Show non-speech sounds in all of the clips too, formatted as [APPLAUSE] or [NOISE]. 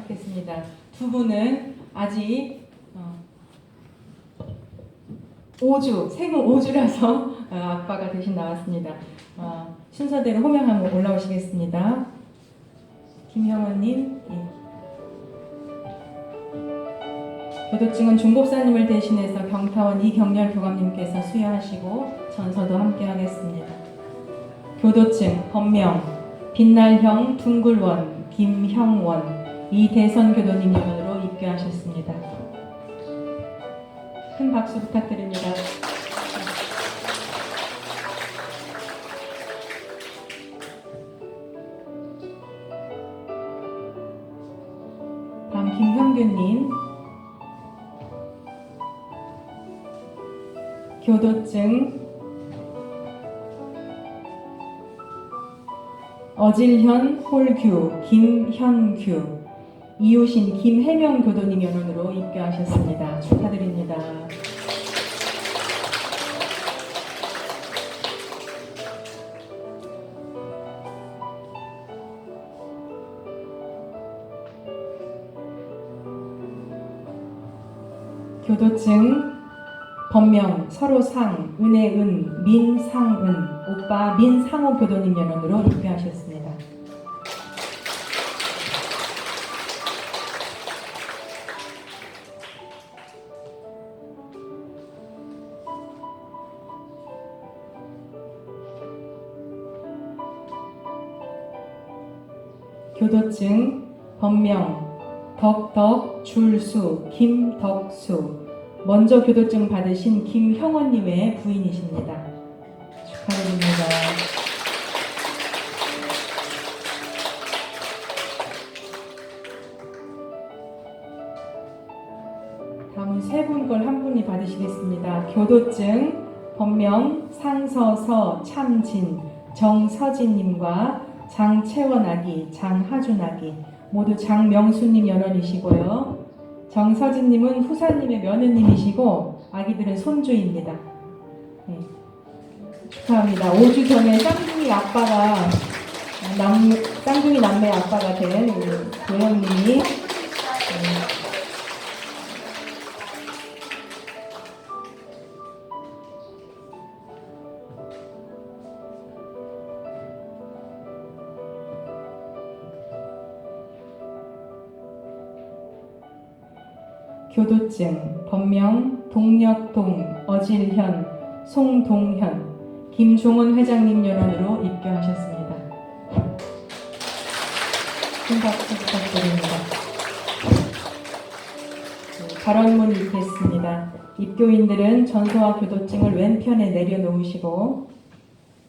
받겠습니다. 두 분은 아직 어, 5주, 생후 5주라서 어, 아빠가 대신 나왔습니다. 어, 순서대로 호명하고 올라오시겠습니다. 김형원님, 예. 교도증은 중복사님을 대신해서 경타원 이경렬 교감님께서 수여하시고 전서도 함께 하겠습니다. 교도증 법명 빛날형 둥글원 김형원 이대선 교도님 이름으로 입교하셨습니다. 큰 박수 부탁드립니다. 다음 김형규님 교도증 어질현 홀규 김현규 이효신 김혜명 교도님 연원으로 입교하셨습니다. 축하드립니다. 교도증 법명 서로상 은혜은 민상은 오빠 민상호 교도님 연원으로 입교하셨습니다. 교도증 법명 덕덕 줄수 김덕수 먼저 교도증 받으신 김형원님의 부인이십니다. 축하드립니다. 다음은 세분 걸 한 분이 받으시겠습니다. 교도증 본명 상서서 참진 정서진님과 장채원 아기 장하준 아기 모두 장명수님 연원이시고요. 정서진님은 후사님의 며느님이시고 아기들은 손주입니다. 네. 축하합니다. 5주 전에 쌍둥이 아빠가 남 쌍둥이 남매 아빠가 된 우리 도영님이 교도증 본명 동력동 어질현 송동현 김종원 회장님 연원으로 입교하셨습니다. 큰 박수 부탁드립니다. 네, 발언문 읽겠습니다. 입교인들은 전서와 교도증을 왼편에 내려놓으시고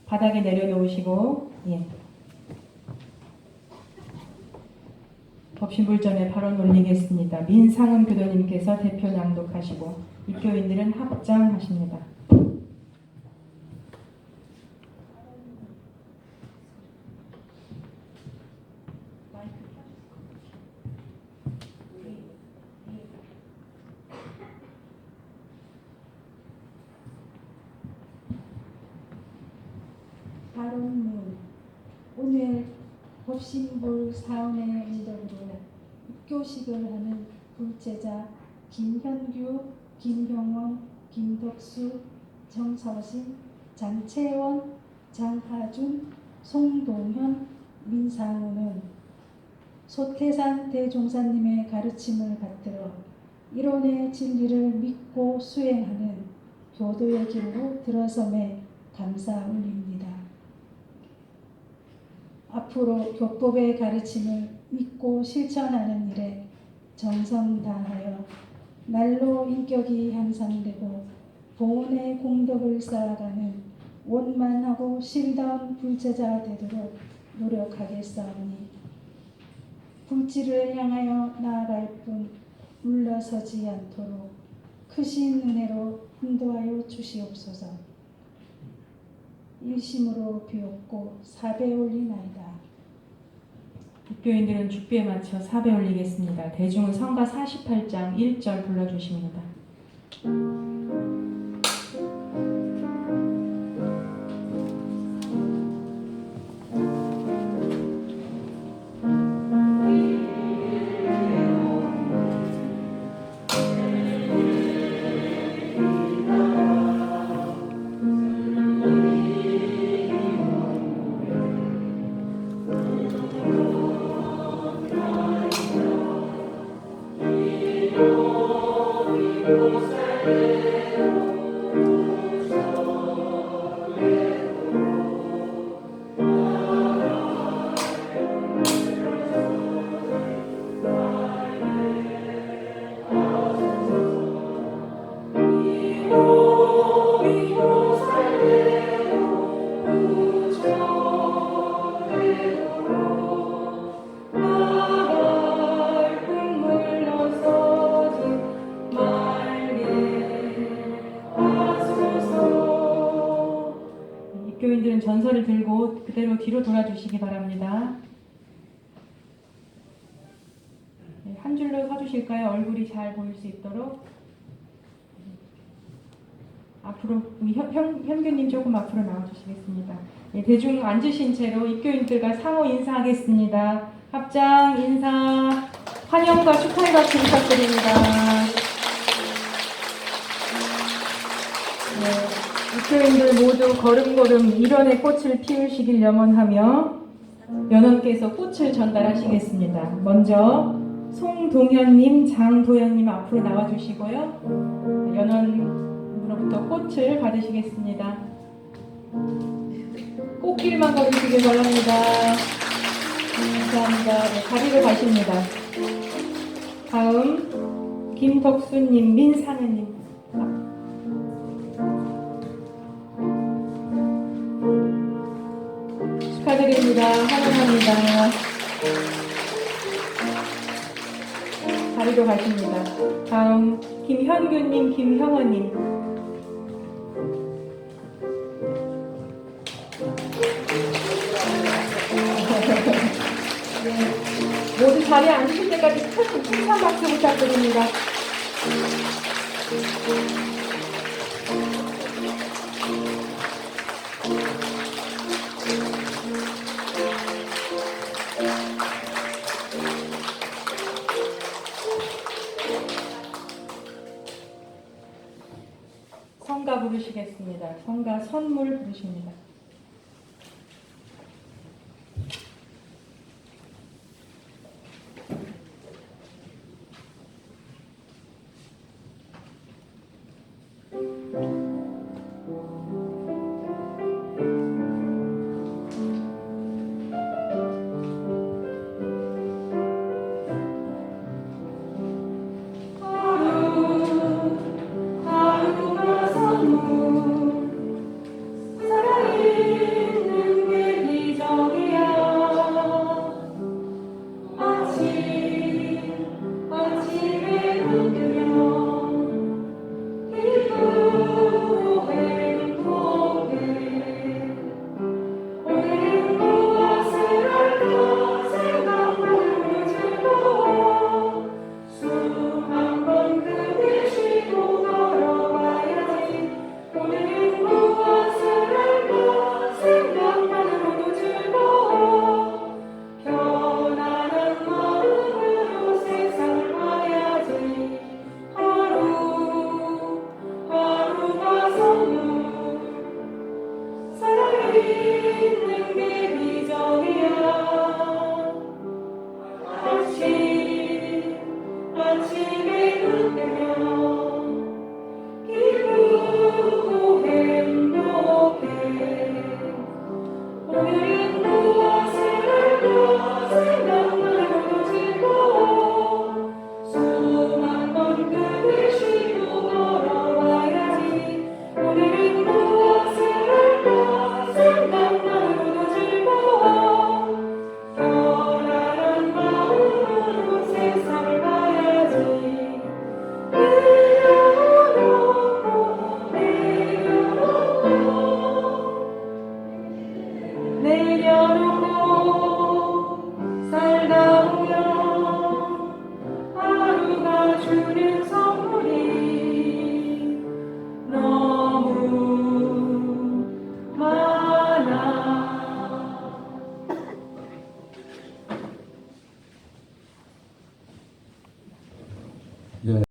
바닥에 내려놓으시고 예. 법신불전에 발언 올리겠습니다. 민상은 교도님께서 대표 낭독하시고 입교인들은 합장하십니다. 발언문 오늘 법신불 사원의 인덕으 로 입교식을 하는 불제자 김현규, 김경원, 김덕수, 정서진, 장채원, 장하준, 송동현, 민상우는 소태산 대종사님의 가르침을 받들어 이론의 진리를 믿고 수행하는 교도의 길로 들어섬에 감사 올립니다. 앞으로 교법의 가르침을 믿고 실천하는 일에 정성 다하여 날로 인격이 향상되고 보온의 공덕을 쌓아가는 원만하고 실다운 불제자 되도록 노력하겠사오니 불지를 향하여 나아갈 뿐 물러서지 않도록 크신 은혜로 인도하여 주시옵소서. 일심으로 비옵고 사배 올리나이다. 입교인들은 죽비에 맞춰 사배 올리겠습니다. 대중은 성가 48장 1절 불러주십니다. 교 주실까요? 얼굴이 잘 보일 수 있도록. 앞으로 우리 현, 현, 현규님 조금 앞으로 나와주시겠습니다. 예, 대중 앉으신 채로 입교인들과 상호 인사하겠습니다. 합장 인사 환영과 축하의 박수 부탁드립니다. 네, 입교인들 모두 걸음걸음 일원의 꽃을 피우시길 염원하며 연원께서 꽃을 전달하시겠습니다. 먼저 송동현님, 장도현님 앞으로 나와주시고요. 연원으로부터 꽃을 받으시겠습니다. 꽃길만 걸으시길 바랍니다. 감사합니다. 네, 자리로 가십니다. 다음 김덕수님, 민상현님. 축하드립니다. 환영합니다. 자리로 가십니다. 다음 김현규님, 김형원님. 네, [LAUGHS] 모두 자리에 앉으실 때까지 큰 박수 부탁드립니다. 성가 부르시겠습니다. 성가 선물 부르십니다.